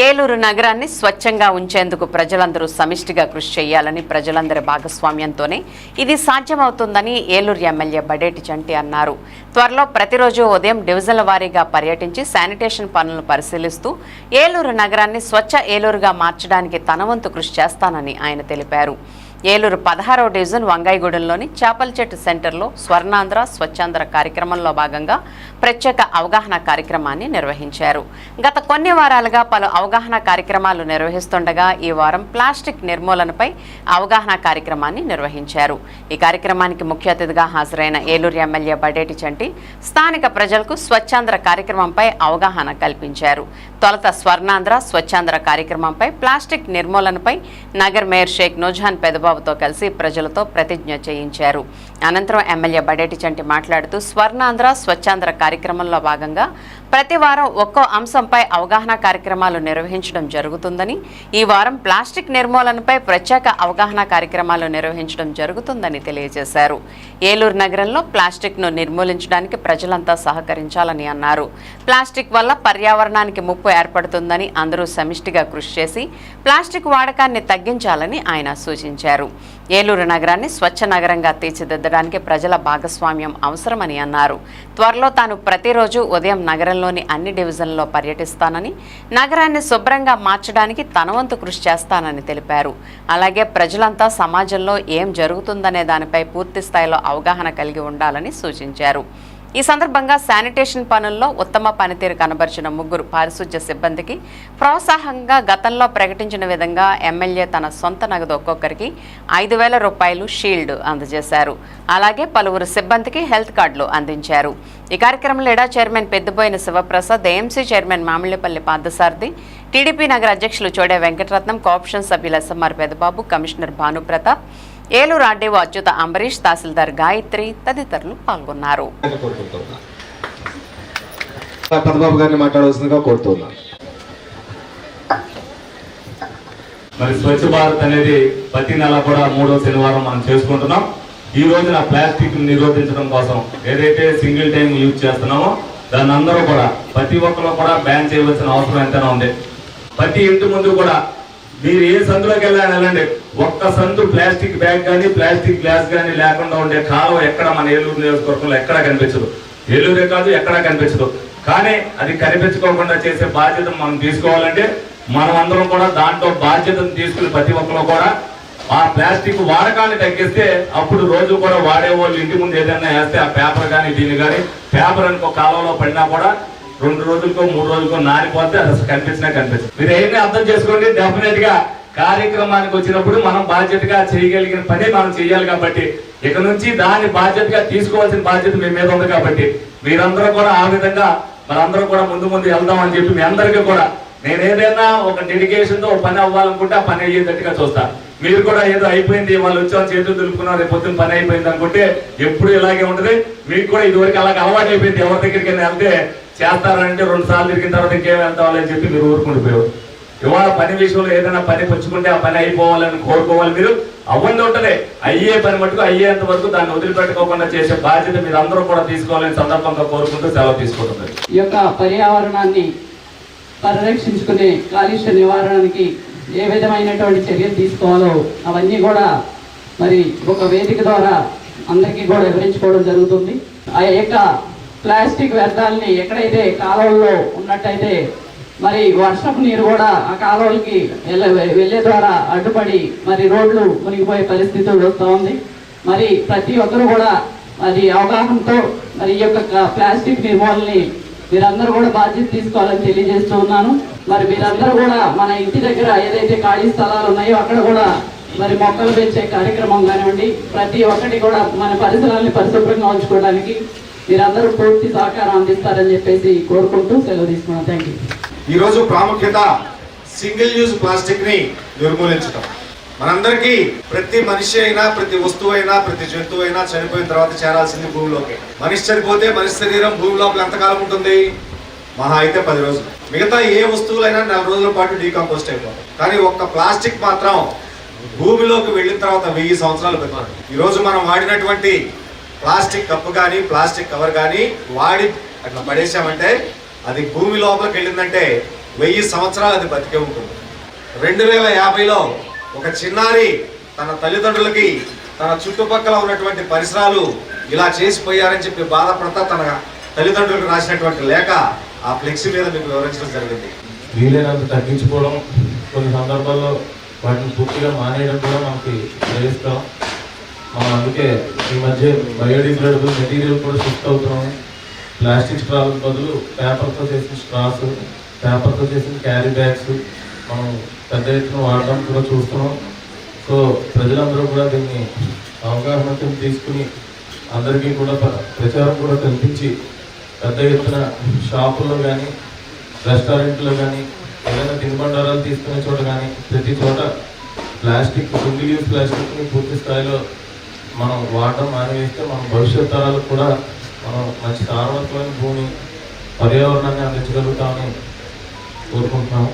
ఏలూరు నగరాన్ని స్వచ్ఛంగా ఉంచేందుకు ప్రజలందరూ సమిష్టిగా కృషి చేయాలని ప్రజలందరి భాగస్వామ్యంతోనే ఇది సాధ్యమవుతుందని ఏలూరు ఎమ్మెల్యే బడేటి చంటి అన్నారు. త్వరలో ప్రతిరోజు ఉదయం డివిజన్ల వారీగా పర్యటించి శానిటేషన్ పనులను పరిశీలిస్తూ ఏలూరు నగరాన్ని స్వచ్ఛ ఏలూరుగా మార్చడానికి తనవంతు కృషి చేస్తానని ఆయన తెలిపారు. ఏలూరు పదహారవ డివిజన్ వంగాయిగూడెంలోని చేపల చెట్టు సెంటర్లో స్వర్ణాంధ్ర స్వచ్ఛాంధ్ర కార్యక్రమంలో భాగంగా ప్రత్యేక అవగాహన కార్యక్రమాన్ని నిర్వహించారు. గత కొన్ని వారాలుగా పలు అవగాహన కార్యక్రమాలు నిర్వహిస్తుండగా ఈ వారం ప్లాస్టిక్ నిర్మూలనపై అవగాహన కార్యక్రమాన్ని నిర్వహించారు. ఈ కార్యక్రమానికి ముఖ్య అతిథిగా హాజరైన ఏలూరు ఎమ్మెల్యే బడేటి చంటి స్థానిక ప్రజలకు స్వచ్ఛాంధ్ర కార్యక్రమంపై అవగాహన కల్పించారు. తొలుత స్వర్ణాంధ్ర స్వచ్ఛాంధ్ర కార్యక్రమంపై ప్లాస్టిక్ నిర్మూలనపై నగర్ మేయర్ షేక్ నూజాన్ చంద్రబాబుతో కలిసి ప్రజలతో ప్రతిజ్ఞ చేయించారు. అనంతరం ఎమ్మెల్యే బడేటి చంటి మాట్లాడుతూ స్వర్ణాంధ్ర స్వచ్ఛాంధ్ర కార్యక్రమంలో భాగంగా ప్రతి వారం ఒక్కో అంశంపై అవగాహన కార్యక్రమాలు నిర్వహించడం జరుగుతుందని ఈ వారం ప్లాస్టిక్ నిర్మూలనపై ప్రత్యేక అవగాహన కార్యక్రమాలు నిర్వహించడం జరుగుతుందని తెలియజేశారు. ఏలూరు నగరంలో ప్లాస్టిక్ను నిర్మూలించడానికి ప్రజలంతా సహకరించాలని అన్నారు. ప్లాస్టిక్ వల్ల పర్యావరణానికి ముప్పు ఏర్పడుతుందని అందరూ సమిష్టిగా కృషి చేసి ప్లాస్టిక్ వాడకాన్ని తగ్గించాలని ఆయన సూచించారు. ఏలూరు నగరాన్ని స్వచ్ఛ నగరంగా తీర్చిదిద్దడానికి ప్రజల భాగస్వామ్యం అవసరమని అన్నారు. త్వరలో తాను ప్రతిరోజు ఉదయం నగరంలో రాష్ట్రంలోని అన్ని డివిజన్లలో పర్యటిస్తానని నగరాన్ని శుభ్రంగా మార్చడానికి తనవంతు కృషి చేస్తానని తెలిపారు. అలాగే ప్రజలంతా సమాజంలో ఏం జరుగుతుందనే దానిపై పూర్తి స్థాయిలో అవగాహన కలిగి ఉండాలని సూచించారు. ఈ సందర్భంగా శానిటేషన్ పనుల్లో ఉత్తమ పనితీరు కనబరిచిన ముగ్గురు పారిశుధ్య సిబ్బందికి ప్రోత్సాహంగా గతంలో ప్రకటించిన విధంగా ఎమ్మెల్యే తన సొంత నగదు ఒక్కొక్కరికి ఐదు వేల రూపాయలు షీల్డ్ అందజేశారు. అలాగే పలువురు సిబ్బందికి హెల్త్ కార్డులు అందించారు. ఈ కార్యక్రమంలో EDA chairman Peddaboina Sivaprasad AMC chairman Mamillapalli Parthasarathi TDP నగర అధ్యక్షులు చోడే వెంకటరత్నం కోఆప్షన్ సభ్యులు SMR Pedababu commissioner Bhanuprathap Eluru RDO Achyutha Ambarish tahsildar Gayathri తదితరులు పాల్గొన్నారు. కోరుకుంటున్నా పద్మబాబు గారిని మాట్లాడవలసిందిగా కోరుతున్నాను మరి స్వచ్ఛ భారత్ అనేది ప్రతి నెల కూడా మూడో శనివారం మనం చేసుకుంటున్నాం. ఈ రోజున ప్లాస్టిక్ నిరోధించడం కోసం ఏదైతే సింగిల్ టైం యూజ్ చేస్తున్నామో దాన్ని అందరూ కూడా ప్రతి ఒక్కరు కూడా బ్యాన్ చేయవలసిన అవసరం ఎంతైనా ఉంది. ప్రతి ఇంటి ముందు కూడా మీరు ఏ సందులోకి వెళ్ళాలని వెళ్ళండి. ఒక్క సందు ప్లాస్టిక్ బ్యాగ్ కానీ ప్లాస్టిక్ గ్లాస్ కానీ లేకుండా ఉండే కాలువ ఎక్కడ మన ఏలూరు నియోజకవర్గంలో ఎక్కడ కనిపించదు. ఏలూరే కాదు ఎక్కడా కనిపించదు. కానీ అది కనిపించుకోకుండా చేసే బాధ్యత మనం తీసుకోవాలంటే మనం అందరం కూడా దాంట్లో బాధ్యతను తీసుకుని ప్రతి ఒక్కరు కూడా ఆ ప్లాస్టిక్ వాడకాన్ని తగ్గిస్తే అప్పుడు రోజు కూడా వాడే వాళ్ళు ఇంటి ముందు ఏదైనా వేస్తే ఆ పేపర్ కానీ దీన్ని కానీ పేపర్ అనుకో కాలంలో పడినా కూడా రెండు రోజులకో మూడు రోజులకో నారిపోతే అసలు కనిపించినా కనిపించదు. మీరు ఏమి అర్థం చేసుకోండి డెఫినెట్గా కార్యక్రమానికి వచ్చినప్పుడు మనం బాధ్యతగా చేయగలిగిన పని మనం చేయాలి కాబట్టి ఇక నుంచి దాన్ని బాధ్యతగా తీసుకోవాల్సిన బాధ్యత మీ మీద ఉంది కాబట్టి మీరందరూ కూడా ఆ విధంగా మనందరూ కూడా ముందు ముందు వెళ్దాం అని చెప్పి మీ అందరికీ కూడా నేను ఏదైనా ఒక డెడికేషన్తో పని అవ్వాలనుకుంటే ఆ పని అయ్యేటట్టుగా చూస్తా. మీరు కూడా ఏదో అయిపోయింది వాళ్ళు వచ్చాం చేతులు దులుపుకున్నారు రేపు పొద్దున్న పని అయిపోయింది అనుకుంటే ఎప్పుడు ఇలాగే ఉంటుంది. మీకు కూడా ఇదివరకు అలాగే అలవాటు అయిపోయింది ఎవరి దగ్గరికి వెళ్తే చేస్తారంటే రెండు సార్లు తిరిగిన తర్వాత ఇంకేం వెళ్తామని చెప్పి మీరు ఊరుకుండిపోయారు ఇవాళ పని విషయంలో ఏదైనా పని పుచ్చుకుంటే ఆ పని అయిపోవాలని కోరుకోవాలి మీరు. అవ్వంది ఉంటదే. అయ్యే పని మటుకు అయ్యేంత వరకు దాన్ని వదిలిపెట్టుకోకుండా చేసే బాధ్యత మీరు అందరూ కూడా తీసుకోవాలని సందర్భంగా కోరుకుంటూ సెలవు తీసుకుంటున్నారు ఈ యొక్క పర్యావరణాన్ని పరిరక్షించుకునే కాలుష్య నివారణకి ఏ విధమైనటువంటి చర్యలు తీసుకోవాలో అవన్నీ కూడా మరి ఒక వేదిక ద్వారా అందరికీ కూడా వివరించుకోవడం జరుగుతుంది. ఆ యొక్క ప్లాస్టిక్ వ్యర్థాలని ఎక్కడైతే కాలువల్లో ఉన్నట్టయితే మరి వర్షపు నీరు కూడా ఆ కాలువలకి వెళ్ళే ద్వారా అడ్డుపడి మరి రోడ్లు మునిగిపోయే పరిస్థితి వస్తూ ఉంది. మరి ప్రతి ఒక్కరు కూడా మరి అవగాహనతో మరి ఈ యొక్క ప్లాస్టిక్ నిర్మూలనని మీరందరూ కూడా బాధ్యత తీసుకోవాలని తెలియజేస్తూ ఉన్నాను. మరి మీరందరూ కూడా మన ఇంటి దగ్గర ఏదైతే ఖాళీ స్థలాలు ఉన్నాయో అక్కడ కూడా మరి మొక్కలు పెంచే కార్యక్రమం కానివ్వండి ప్రతి ఒక్కటి కూడా మన పరిసరాల్ని పరిశుభ్రంగా ఉంచుకోవడానికి మీరందరూ పూర్తి సహకారం అందిస్తారని చెప్పేసి కోరుకుంటూ సెలవు తీసుకున్నాను థ్యాంక్ యూ ఈరోజు ప్రాముఖ్యత సింగిల్ యూజ్ ప్లాస్టిక్ని నిర్మూలించడం మనందరికీ ప్రతి మనిషి అయినా ప్రతి వస్తువు అయినా ప్రతి జంతువు అయినా చనిపోయిన తర్వాత చేరాల్సింది భూమిలోకి. మనిషి చనిపోతే మనిషి శరీరం భూమి లోపల ఎంతకాలం ఉంటుంది? మహా అయితే పది రోజులు. మిగతా ఏ వస్తువులైనా నెల రోజుల పాటు డీకంపోస్ట్ అయిపోతాయి. కానీ ఒక్క ప్లాస్టిక్ మాత్రం భూమిలోకి వెళ్ళిన తర్వాత వెయ్యి సంవత్సరాలు పెరుగుతుంది ఈరోజు మనం వాడినటువంటి ప్లాస్టిక్ కప్పు కానీ ప్లాస్టిక్ కవర్ కానీ వాడి అట్లా పడేసామంటే అది భూమి లోపలికి వెళ్ళిందంటే వెయ్యి సంవత్సరాలు అది బతికే ఉంటుంది. రెండు వేల యాభైలో ఒక చిన్నారి తన తల్లిదండ్రులకి తన చుట్టుపక్కల ఉన్నటువంటి పరిసరాలు ఇలా చేసిపోయారని చెప్పి బాధపడతా తన తల్లిదండ్రులకు రాసినటువంటి లేఖ ఆ ఫ్లెక్సీ మీద మీకు వివరించడం జరిగింది. వీలైనంత తగ్గించుకోవడం కొన్ని సందర్భాల్లో వాటిని పూర్తిగా మానేయడం కూడా మనకి చేయిస్తాం మనం అందుకే ఈ మధ్య బయోడిగ్రేడబుల్ మెటీరియల్ కూడా షిఫ్ట్ అవుతున్నాం ప్లాస్టిక్ స్ట్రాలకు బదులు పేపర్తో చేసిన స్ట్రాస్ పేపర్తో చేసిన క్యారీ బ్యాగ్స్ మనం పెద్ద ఎత్తున వాడడం కూడా చూస్తున్నాం. సో ప్రజలందరూ కూడా దీన్ని అవగాహన తీసుకుని అందరికీ కూడా ప్ర- ప్రచారం కూడా కల్పించి పెద్ద ఎత్తున షాపుల్లో కానీ రెస్టారెంట్లో కానీ ఏదైనా తినుబండారాలు తీసుకునే చోట కానీ ప్రతి చోట ప్లాస్టిక్ సింగిల్ యూజ్ ప్లాస్టిక్ని పూర్తి స్థాయిలో మనం వాడడం మానేస్తే మన భవిష్యత్ తరాలకు కూడా మనం మంచి సారవంతమైన భూమి పర్యావరణాన్ని అందించగలుగుతామని కోరుకుంటున్నాము.